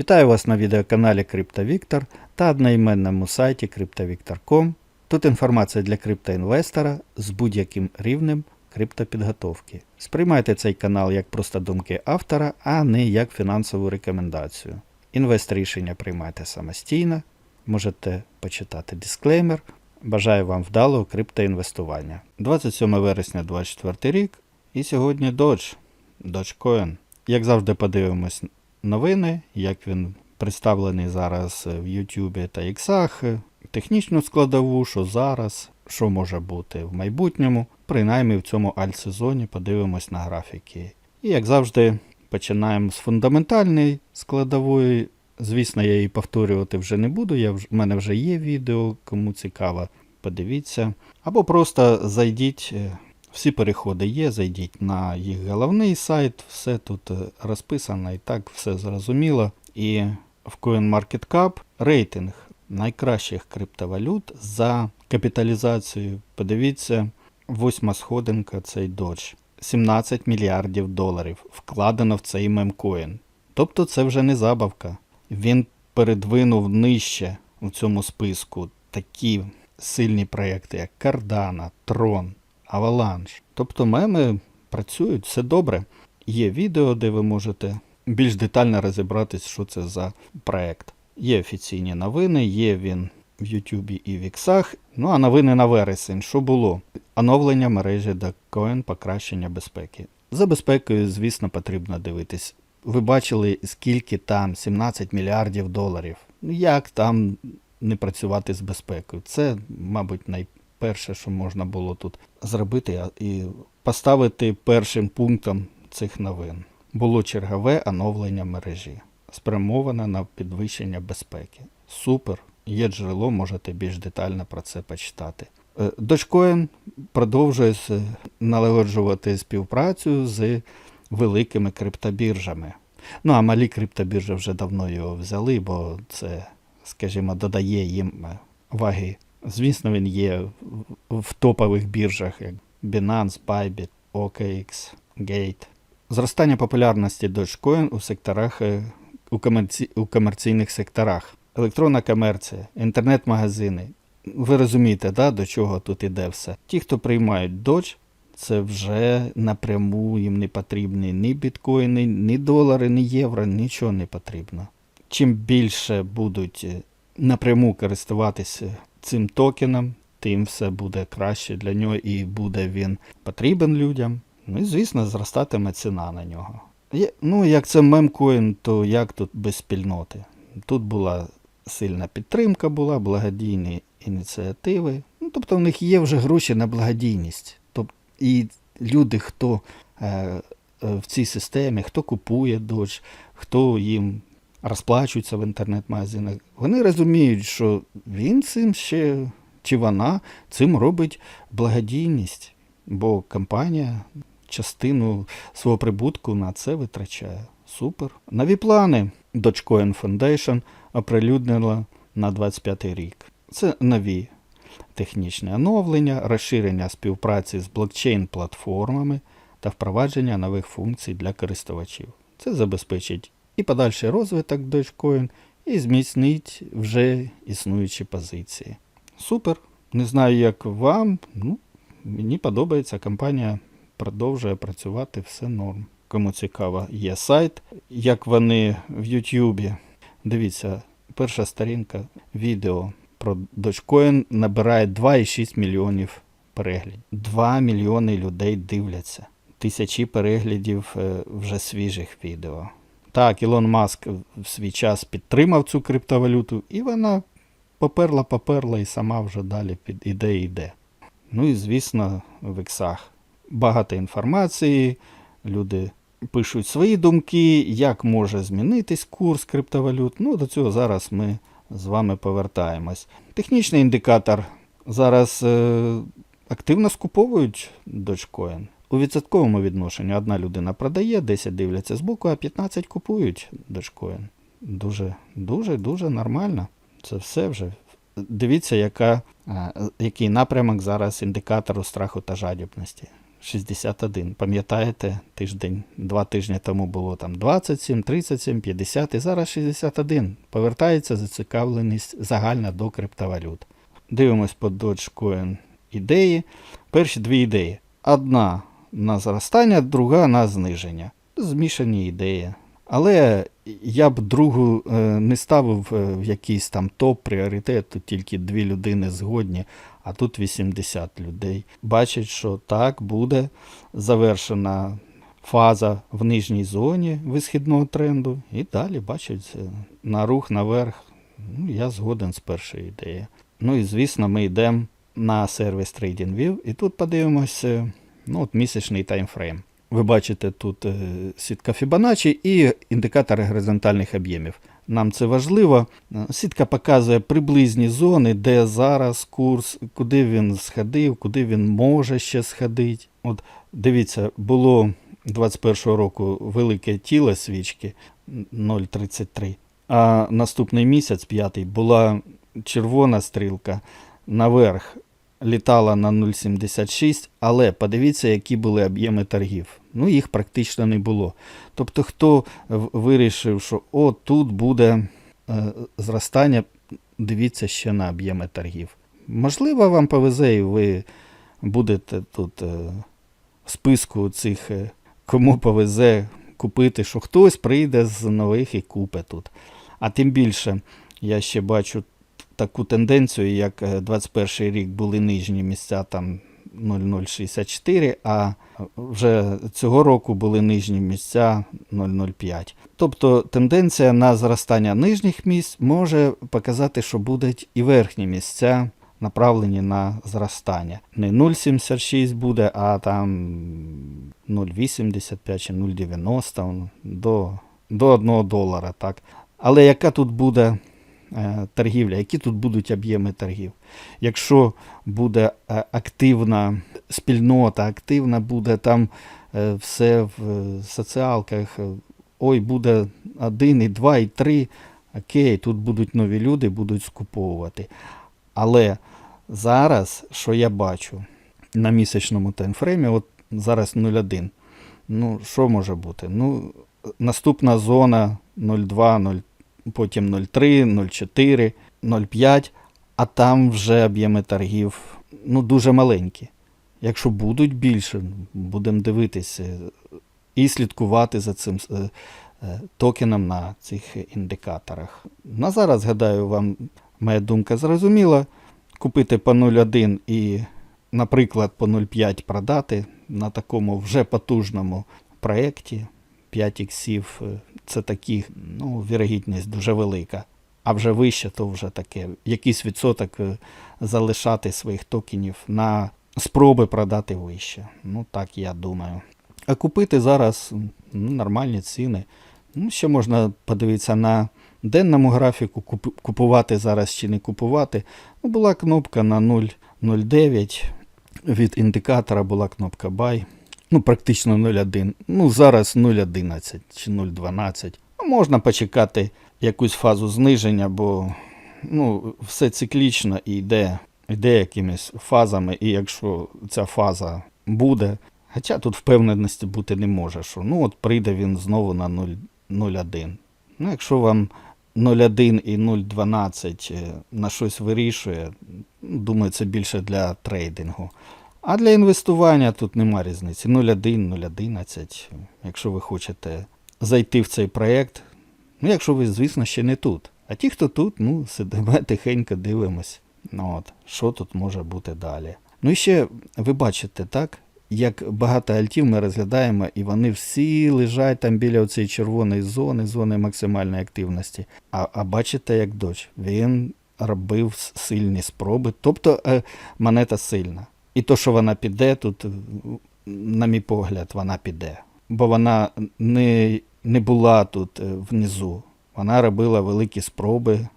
Вітаю вас на відеоканалі CryptoVictor та одноіменному сайті CryptoVictor.com. Тут інформація для криптоінвестора з будь-яким рівнем криптопідготовки. Сприймайте цей канал як просто думки автора, а не як фінансову рекомендацію. Інвест рішення приймайте самостійно, можете почитати дисклеймер. Бажаю вам вдалого криптоінвестування. 27 вересня 2024 рік і сьогодні Dodge, Dogecoin. Як завжди подивимось новини, як він представлений зараз в YouTube та X, технічну складову, що зараз, що може бути в майбутньому. Принаймні в цьому альт-сезоні подивимось на графіки. І як завжди, починаємо з фундаментальної складової. Звісно, я її повторювати вже не буду. Я вже, в мене вже є відео, кому цікаво, подивіться. Або просто зайдіть, е, всі переходи є, зайдіть на їх головний сайт, все тут е, розписано і так все зрозуміло. І в CoinMarketCap рейтинг найкращих криптовалют за капіталізацією. Подивіться, восьма сходинка цей Dodge. 17 мільярдів доларів вкладено в цей мемкоін. Тобто це вже не забавка. Він передвинув нижче у цьому списку такі сильні проекти, як Cardano, Tron, Avalanche. Тобто меми працюють, все добре. Є відео, де ви можете більш детально розібратись, що це за проект. Є офіційні новини, є він в Ютубі і в Іксах. Ну а новини на вересень. Що було? Оновлення мережі Dogecoin, покращення безпеки. За безпекою, звісно, потрібно дивитись. Ви бачили, скільки там 17 мільярдів доларів. Як там не працювати з безпекою? Це, мабуть, найперше, що можна було тут зробити і поставити першим пунктом цих новин. Було чергове оновлення мережі, спрямоване на підвищення безпеки. Супер! Є джерело, можете більш детально про це почитати. Е, Dogecoin продовжує налагоджувати співпрацю з великими криптобіржами. Ну а малі криптобіржі вже давно його взяли, бо це, скажімо, додає їм е, ваги. Звісно, він є в- топових біржах, як Binance, Bybit, OKX, Gate. Зростання популярності Dogecoin у секторах е, у, комерці... у комерційних секторах. Електронна комерція, інтернет-магазини. Ви розумієте, да, до чого тут іде все. Ті, хто приймають Dodge, це вже напряму їм не потрібні ні біткоїни, ні долари, ні євро, нічого не потрібно. Чим більше будуть е, напряму користуватися цим токеном, тим все буде краще для нього і буде він потрібен людям. Ну і звісно, зростатиме ціна на нього. Ну, як це мемкоін, то як тут без спільноти? Тут була сильна підтримка, була благодійні ініціативи. Ну, тобто в них є вже гроші на благодійність. Тобто, і люди, хто е, е, в цій системі, хто купує дощ, хто їм розплачується в інтернет-магазинах, вони розуміють, що він цим ще чи вона цим робить благодійність, бо компанія частину свого прибутку на це витрачає. Супер. Нові плани Dogecoin Foundation оприлюднила на 25 рік. Це нові технічні оновлення, розширення співпраці з блокчейн-платформами та впровадження нових функцій для користувачів. Це забезпечить і подальший розвиток Dogecoin, і зміцнить вже існуючі позиції. Супер. Не знаю, як вам. Ну, мені подобається. Компанія продовжує працювати, все норм. Кому цікаво, є сайт. Як вони в Ютубі. Дивіться, перша сторінка відео про Dogecoin набирає 2,6 мільйонів переглядів. 2 мільйони людей дивляться. Тисячі переглядів е, вже свіжих відео. Так, Ілон Маск в свій час підтримав цю криптовалюту, і вона поперла, поперла і сама вже далі під іде і йде. Ну і звісно, в іксах багато інформації, люди пишуть свої думки, як може змінитись курс криптовалют. Ну, до цього зараз ми з вами повертаємось. Технічний індикатор зараз е, активно скуповують Dogecoin. У відсотковому відношенні одна людина продає, 10 дивляться збоку, а 15 купують Dogecoin. Дуже, дуже, дуже нормально. Це все вже. Дивіться, яка, е, який напрямок зараз індикатору страху та жадібності. 61. Пам'ятаєте, тиждень, два тижні тому було там 27, 37, 50 і зараз 61. Повертається зацікавленість загальна до криптовалют. Дивимось по Dogecoin ідеї. Перші дві ідеї. Одна на зростання, друга на зниження. Змішані ідеї. Але я б другу е, не ставив е, в якийсь там топ пріоритет, тут тільки дві людини згодні, а тут 80 людей. Бачать, що так буде завершена фаза в нижній зоні висхідного тренду, і далі бачать е, на рух наверх. Ну, я згоден з першою ідеєю. Ну і звісно, ми йдемо на сервіс TradingView, і тут подивимося ну, от місячний таймфрейм. Ви бачите тут е, сітка Fibonacci і індикатори горизонтальних об'ємів. Нам це важливо. Е, Сітка показує приблизні зони, де зараз курс, куди він сходив, куди він може ще сходити. От дивіться, було 21 року велике тіло свічки 0,33. А наступний місяць, п'ятий, була червона стрілка наверх літала на 0,76, але подивіться, які були об'єми торгів. Ну, їх практично не було. Тобто, хто вирішив, що о, тут буде е, зростання, дивіться ще на об'єми торгів. Можливо, вам повезе, і ви будете тут е, в списку цих, е, кому повезе купити, що хтось прийде з нових і купить тут. А тим більше, я ще бачу таку тенденцію, як е, 21 рік були нижні місця там 0,064, а вже цього року були нижні місця 0,05. Тобто тенденція на зростання нижніх місць може показати, що будуть і верхні місця направлені на зростання. Не 0,76 буде, а там 0,85 чи 0,90 до, до 1 долара. Так. Але яка тут буде е, торгівля, які тут будуть об'єми торгів? Якщо буде е, активна спільнота, активна буде там е, все в е, соціалках, е, ой, буде 1, і 2, і 3, окей, тут будуть нові люди, будуть скуповувати. Але зараз, що я бачу на місячному таймфреймі, от зараз 0,1. Ну, що може бути? Ну, наступна зона 0,2, 0, потім 0,3, 0,4, 0,5, а там вже об'єми торгів ну, дуже маленькі. Якщо будуть більше, будемо дивитися і слідкувати за цим е, е, токеном на цих індикаторах. На зараз, гадаю, вам моя думка зрозуміла. Купити по 0,1 і, наприклад, по 0,5 продати на такому вже потужному проєкті 5 іксів, е, це такі, ну, вірогідність дуже велика. А вже вище, то вже таке, якийсь відсоток е, залишати своїх токенів на спроби продати вище. Ну так я думаю. А купити зараз ну, нормальні ціни. Ну, ще можна подивитися на денному графіку, куп- купувати зараз чи не купувати. Ну, була кнопка на 0,09. Від індикатора була кнопка Buy. Ну, практично 0,1. Ну, зараз 0,11 чи 0,12. Ну, можна почекати якусь фазу зниження, бо ну, все циклічно і йде, йде якимись фазами, і якщо ця фаза буде, хоча тут впевненості бути не може, що ну от прийде він знову на 0,1. Ну, якщо вам 0,1 і 0,12 е, на щось вирішує, ну, думаю, це більше для трейдингу. А для інвестування тут нема різниці. 0,1, 0,11. Якщо ви хочете зайти в цей проєкт, ну, якщо ви, звісно, ще не тут. А ті, хто тут, ну, сидимо тихенько дивимось. Ну, от, що тут може бути далі. Ну і ще ви бачите, так? Як багато альтів ми розглядаємо, і вони всі лежать там біля цієї червоної зони, зони максимальної активності. А, а бачите, як дощ. Він робив сильні спроби. Тобто е, монета сильна. І то, що вона піде, тут, е, на мій погляд, вона піде. Бо вона не, не була тут е, внизу. Вона робила великі спроби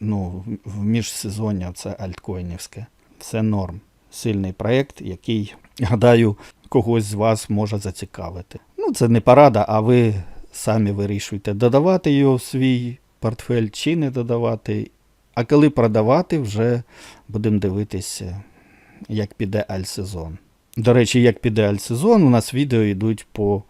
ну, в міжсезоння, це альткоїнівське. Все норм. Сильний проєкт, який, гадаю, когось з вас може зацікавити. Ну, це не порада, а ви самі вирішуєте, додавати його в свій портфель чи не додавати. А коли продавати, вже будемо дивитися, як піде альсезон. До речі, як піде альтсезон, у нас відео йдуть по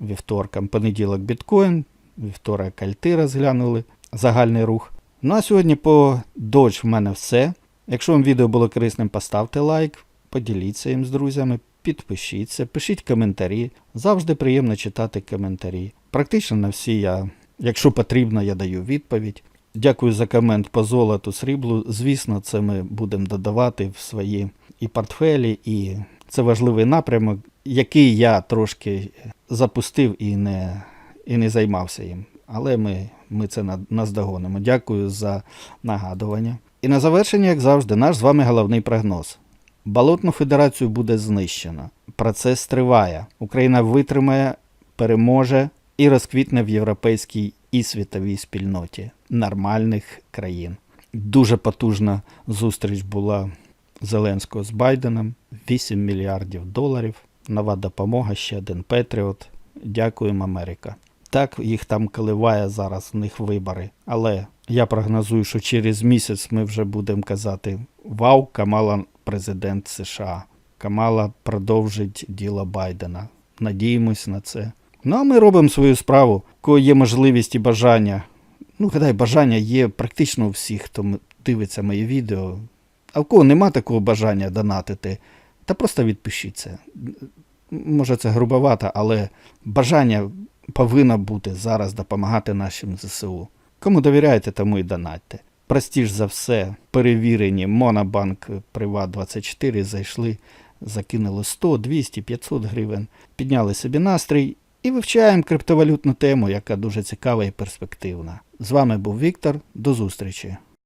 вівторкам. Понеділок біткоін, вівторок альти розглянули, загальний рух. Ну а сьогодні по Dodge в мене все. Якщо вам відео було корисним, поставте лайк, поділіться їм з друзями, підпишіться, пишіть коментарі. Завжди приємно читати коментарі. Практично на всі я, якщо потрібно, я даю відповідь. Дякую за комент по золоту, сріблу. Звісно, це ми будемо додавати в свої і портфелі, і це важливий напрямок, який я трошки запустив і не, і не займався їм. Але ми, ми це наздогонимо. Дякую за нагадування. І на завершення, як завжди, наш з вами головний прогноз. Болотну федерацію буде знищено. Процес триває. Україна витримає, переможе і розквітне в європейській і світовій спільноті нормальних країн. Дуже потужна зустріч була Зеленського з Байденом. 8 мільярдів доларів. Нова допомога, ще один Петріот. Дякуємо, Америка. Так, їх там коливає зараз, в них вибори. Але я прогнозую, що через місяць ми вже будемо казати: Вау, Камала президент США. Камала продовжить діло Байдена. Надіємось на це. Ну, а ми робимо свою справу, кого є можливість і бажання. Ну, гадай, бажання є практично у всіх, хто дивиться мої відео. А в кого нема такого бажання донатити, та просто відпишіться. М, Може, це грубовато, але бажання повинно бути зараз допомагати нашим ЗСУ. Кому довіряєте, тому і донатьте. Простіш за все, перевірені Монобанк Приват 24 зайшли, закинули 100, 200, 500 гривень, підняли собі настрій і вивчаємо криптовалютну тему, яка дуже цікава і перспективна. З вами був Віктор. До зустрічі!